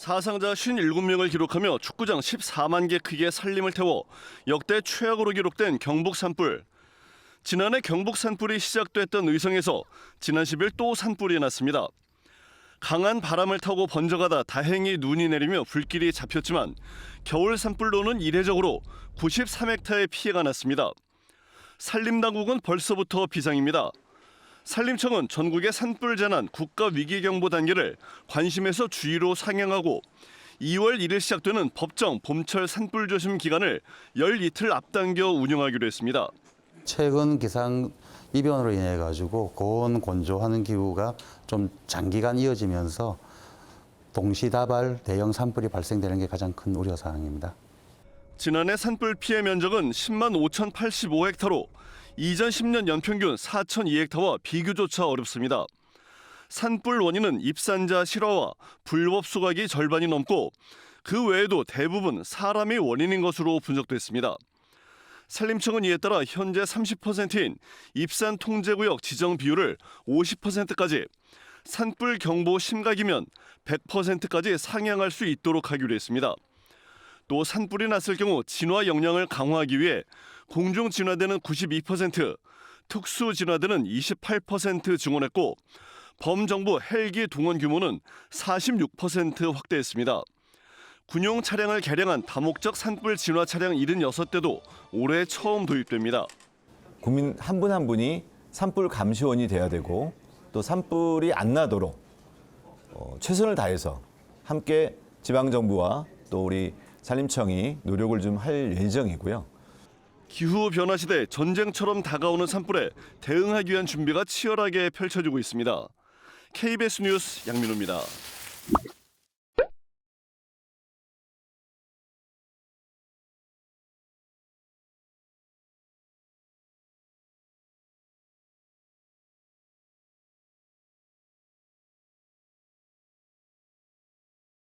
사상자 57명을 기록하며 축구장 14만 개 크기의 산림을 태워 역대 최악으로 기록된 경북 산불. 지난해 경북 산불이 시작됐던 의성에서 지난 10일 또 산불이 났습니다. 강한 바람을 타고 번져가다 다행히 눈이 내리며 불길이 잡혔지만 겨울 산불로는 이례적으로 93헥타의 피해가 났습니다. 산림당국은 벌써부터 비상입니다. 산림청은 전국의 산불 재난 국가 위기 경보 단계를 관심에서 주의로 상향하고 2월 1일 시작되는 법정 봄철 산불 조심 기간을 열 이틀 앞당겨 운영하기로 했습니다. 최근 기상 이변으로 인해 가지고 고온 건조하는 기후가 좀 장기간 이어지면서 동시다발 대형 산불이 발생되는 게 가장 큰 우려 사항입니다. 지난해 산불 피해 면적은 10만 5,085헥타로 이전 10년 연평균 4,002헥타와 비교조차 어렵습니다. 산불 원인은 입산자 실화와 불법 수각이 절반이 넘고 그 외에도 대부분 사람이 원인인 것으로 분석됐습니다. 산림청은 이에 따라 현재 30%인 입산 통제구역 지정 비율을 50%까지 산불 경보 심각이면 100%까지 상향할 수 있도록 하기로 했습니다. 또 산불이 났을 경우 진화 역량을 강화하기 위해 공중 진화대는 92%, 특수 진화대는 28% 증원했고 범정부 헬기 동원 규모는 46% 확대했습니다. 군용 차량을 개량한 다목적 산불 진화 차량 76대도 올해 처음 도입됩니다. 국민 한 분 한 분이 산불 감시원이 돼야 되고 또 산불이 안 나도록 어, 최선을 다해서 함께 지방 정부와 또 우리 산림청이 노력을 좀 할 예정이고요. 기후 변화 시대 전쟁처럼 다가오는 산불에 대응하기 위한 준비가 치열하게 펼쳐지고 있습니다. KBS 뉴스 양민호입니다.